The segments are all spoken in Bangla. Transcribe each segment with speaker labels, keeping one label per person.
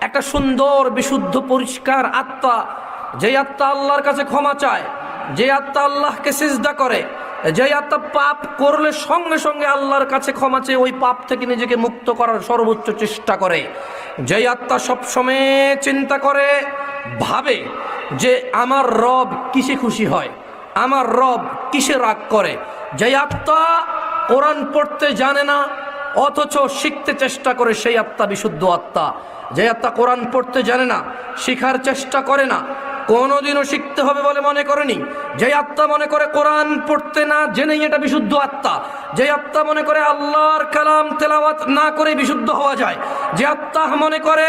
Speaker 1: একটা সুন্দর, বিশুদ্ধ, পরিষ্কার আত্মা। যে আত্মা আল্লাহর কাছে ক্ষমা চায় যে আত্মা আল্লাহকে সিজদা করে যে আত্মা পাপ করলে সঙ্গে সঙ্গে আল্লাহর কাছে ক্ষমা চেয়ে ওই পাপ থেকে নিজেকে মুক্ত করার সর্বোচ্চ চেষ্টা করে। যে আত্মা সবসময় চিন্তা করে, ভাবে যে আমার রব কিসে খুশি হয়, আমার রব কিসে রাগ করে। যে আত্মা কোরআন পড়তে জানে না অথচ শিখতে চেষ্টা করে সেই আত্মা বিশুদ্ধ আত্মা। যে আত্মা কোরআন পড়তে জানে না, শিখার চেষ্টা করে না, কোনোদিনও শিখতে হবে বলে মনে করেনি। যে আত্মা মনে করে কোরআন পড়তে না জেনেই এটা বিশুদ্ধ আত্মা। যে আত্মা মনে করে আল্লাহর কালাম তেলাওয়াত না করে বিশুদ্ধ হওয়া যায়। যে আত্মা মনে করে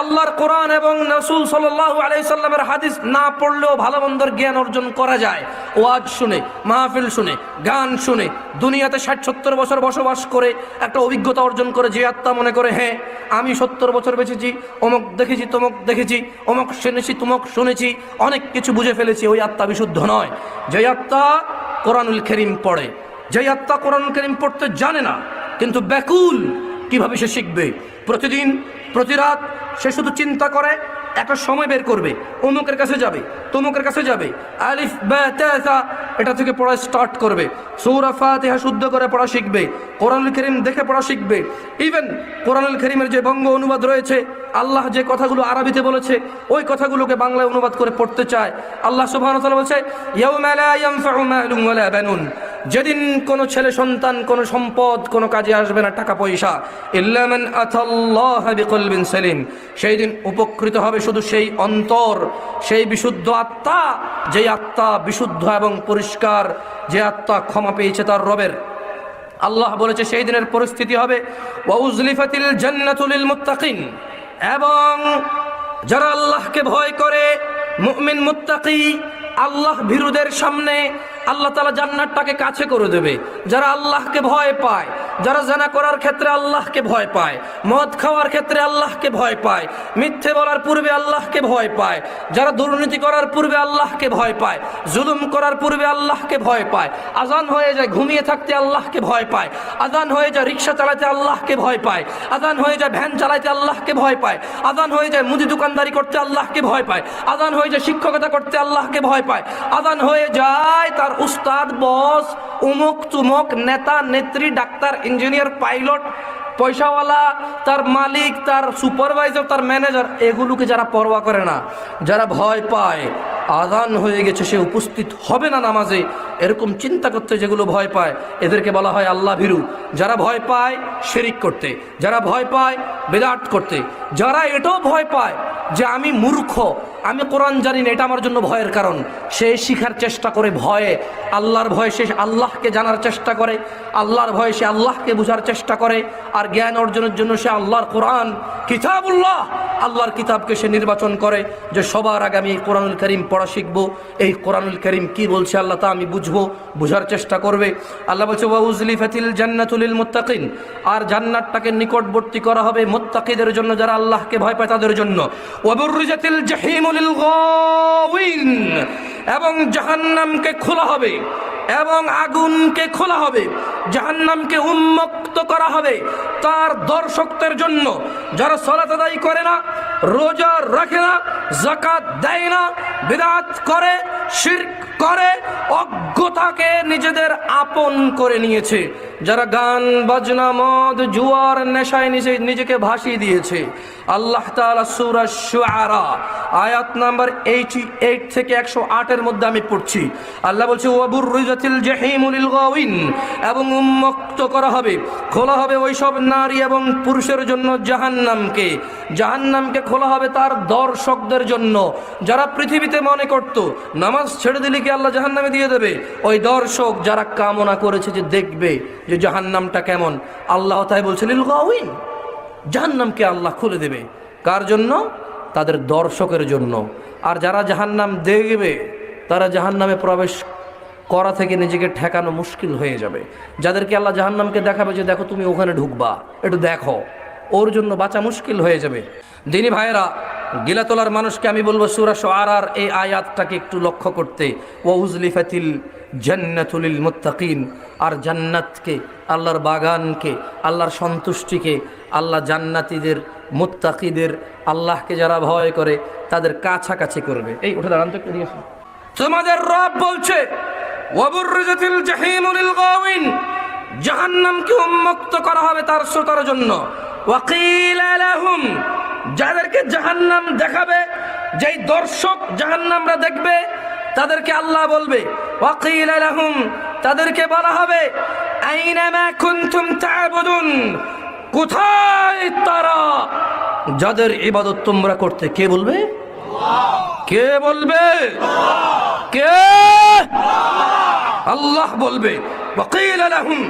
Speaker 1: আল্লাহর কোরআন এবং নসুল সাল্লাহ আলাইসাল্লামের হাদিস না পড়লেও ভালো মন্দর জ্ঞান অর্জন করা যায়। ওয়াজ শুনে, মাহফিল শুনে, গান শুনে, দুনিয়াতে ষাট সত্তর বছর বসবাস করে একটা অভিজ্ঞতা অর্জন করে যে আত্মা মনে করে হ্যাঁ আমি সত্তর বছর বেঁচেছি, অমুক দেখেছি, তমক দেখেছি, অমুক শুনেছি, তুমক শুনেছি, অনেক কিছু বুঝে ফেলেছি, ওই আত্মা বিশুদ্ধ নয়। যে আত্মা কোরআনুল করিম পড়ে যে আত্মা কোরআনুল করিম পড়তে জানে না, কিন্তু ব্যাকুল কীভাবে সে শিখবে? প্রতিদিন প্রতি রাত সে শুধু চিন্তা করে, একটা সময় বের করবে, অমুকের কাছে যাবে, তমুকের কাছে যাবে। আলিফ এটা থেকে পড়া স্টার্ট করবে। সৌরা ফাতিহা শুদ্ধ করে পড়া শিখবে, কোরআনুল করিম দেখে পড়া শিখবে। ইভেন কোরআনুল করিমের যে বঙ্গ অনুবাদ রয়েছে, আল্লাহ যে কথাগুলো আরবিতে বলেছে, ওই কথাগুলোকে বাংলায় অনুবাদ করে পড়তে চায়। আল্লাহ তাআলা বলছে যেদিন কোনো ছেলে, সন্তান, কোনো সম্পদ, কোনো কাজে আসবে না টাকা, পয়সা, ইল্লা মান আতাল্লাহ বিকলবিন সালিম, সেই দিন উপকৃত হবে শুধু সেই অন্তর, সেই বিশুদ্ধ আত্মা, যেই আত্মা বিশুদ্ধ এবং পরিষ্কার, যে আত্মা ক্ষমা পেয়েছে তার রবের। আল্লাহ বলেছে, সেই দিনের পরিস্থিতি হবে মুত্তাকিন, এবং যারা আল্লাহকে ভয় করে, মুমিন মুত্তাকি আল্লাহ ভীরুদের সামনে আল্লাহ তালা জান্নাতটাকে কাছে করে দেবে। যারা আল্লাহকে ভয় পায় যারা জানা করার ক্ষেত্রে আল্লাহকে ভয় পায় মদ খাওয়ার ক্ষেত্রে আল্লাহকে ভয় পায় মিথ্যে বলার পূর্বে আল্লাহকে ভয় পায় যারা দুর্নীতি করার পূর্বে আল্লাহকে ভয় পায় জুলুম করার পূর্বে আল্লাহকে ভয় পায় আজান হয়ে যায় ঘুমিয়ে থাকতে আল্লাহকে ভয় পায় আজান হয়ে যায় রিক্সা চালাতে আল্লাহকে ভয় পায় আজান হয়ে যায় ভ্যান চালাতে আল্লাহকে ভয় পায় আজান হয়ে যায় মুদি দোকানদারি করতে আল্লাহকে ভয় পায় আজান হয়ে যায় শিক্ষকতা করতে আল্লাহকে ভয় পায় আজান হয়ে যায় তার উস্তাদ বস উমুক তুমুক নেতা, নেত্রী, ডাক্তার, ইঞ্জিনিয়ার, পাইলট, পয়সাওয়ালা, তার মালিক, তার সুপারভাইজার, তার ম্যানেজার, এগুলোকে যারা পরোয়া করে না, যারা ভয় পায় আদান হয়ে গেছে, সে উপস্থিত হবে না নামাজে, এরকম চিন্তা করতে যেগুলো ভয় পায়, এদেরকে বলা হয় আল্লাহ ভীরু। যারা ভয় পায়, শেরিক করতে। যারা ভয় পায় বেদাট করতে। যারা এটাও ভয় পায় যে আমি মূর্খ আমি কোরআন জানি না, এটা আমার জন্য ভয়ের কারণ। সে শিখার চেষ্টা করে ভয়ে, আল্লাহর ভয়ে সে আল্লাহকে জানার চেষ্টা করে, আল্লাহর ভয়ে সে আল্লাহকে বোঝার চেষ্টা করে, আর জ্ঞান অর্জনের জন্য সে আল্লাহর কোরআন, কিতাবুল্লাহ, আল্লাহর কিতাবকে সে নির্বাচন করে যে সবার আগে আমি এই কোরআনুল করিম পড়া শিখব। এই কোরআনুল করিম কি বলছে আল্লাহ তা আমি বুঝব, বোঝার চেষ্টা করবে। আল্লাহ বলছে ওয়াউজলি ফাতিল জান্নাতুলিল মুত্তাকিন আর জান্নাতটাকে নিকটবর্তী করা হবে মুত্তাকিদের জন্য, যারা আল্লাহকে ভয় পায় তাদের জন্য। ওয়াবুররিজাতিল এবং জাহান্নামকে খোলা হবে, এবং আগুনকে খোলা হবে, জাহান্নামকে উন্মুক্ত করা হবে তার দর্শকদের জন্য। যারা সলাত আদায় করে না, রোজা রাখে না জাকাত দেয় না, বিদাত করে শির করে, অজ্ঞতাকে নিজেদের আপন করে নিয়েছে। যারা গান, বাজনা, মদ, জুয়ার নেশায় নিজে, নিজেকে ভাসিয়ে দিয়েছে। আল্লাহ শুআরা, আয়াত নাম্বার এইটি এইট থেকে একশো আটের মধ্যে আমি পড়ছি। আল্লাহ বলছে ওয়াবুর রিজাতিল জাহিমুলিল গাওয়িন এবং উন্মুক্ত করা হবে, খোলা হবে ওইসব নারী এবং পুরুষের জন্য জাহান্নামকে। জাহান্নামকে খোলা হবে তার দর্শকদের জন্য। যারা পৃথিবীতে মনে করত, নামাজ ছেড়ে দিলে কি আল্লাহ জাহান্নামে দিয়ে দেবে? ওই দর্শক যারা কামনা করেছে যে দেখবে যে জাহান্নামটা কেমন? আল্লাহ তাই বলছে, লিল গাওয়িন জাহান্নামকে আল্লাহ খুলে দেবে। কার জন্য? তাদের দর্শকের জন্য। আর যারা জাহান্নাম দেখবে, তারা জাহান্নামে প্রবেশ করা থেকে নিজেকে ঠেকানো মুশকিল হয়ে যাবে। যাদেরকে আল্লাহ জাহান্নামকে দেখাবে যে, দেখো, তুমি ওখানে ঢুকবা। একটু দেখো। ওর জন্য বাঁচা মুশকিল হয়ে যাবে। দিনী ভাইয়েরা গিলাতলার মানুষকে আমি বলব সুরাস আর আর এই আয়াতটাকে একটু লক্ষ্য করতে। ওয়াউজলিফাতিল জান্নাতুলিল মুত্তাকিন আর জান্নাতকে, আল্লাহর বাগানকে, আল্লাহর সন্তুষ্টিকে, আল্লাহ জান্নাতীদের, মুত্তাকিদের, আল্লাহকে যারা ভয় করে, তাদের কাছাকাছি করবে। এই, উঠে দাঁড়ান তো। তোমাদের রব বলছে জাহান্নামকে উন্মুক্ত করা হবে তার শ্রোতার জন্য। ওয়াকিলা যাদেরকে জাহান্নাম দেখাবে, যেই দর্শক জাহান্নামরা দেখবে, তাদেরকে আল্লাহ বলবে তাদেরকে বলা হবে কোথায় তারা যাদের ইবাদত তোমরা করতে? কে বলবে? কে বলবে? কে? আল্লাহ বলবে, ওয়াকিলা লাহুম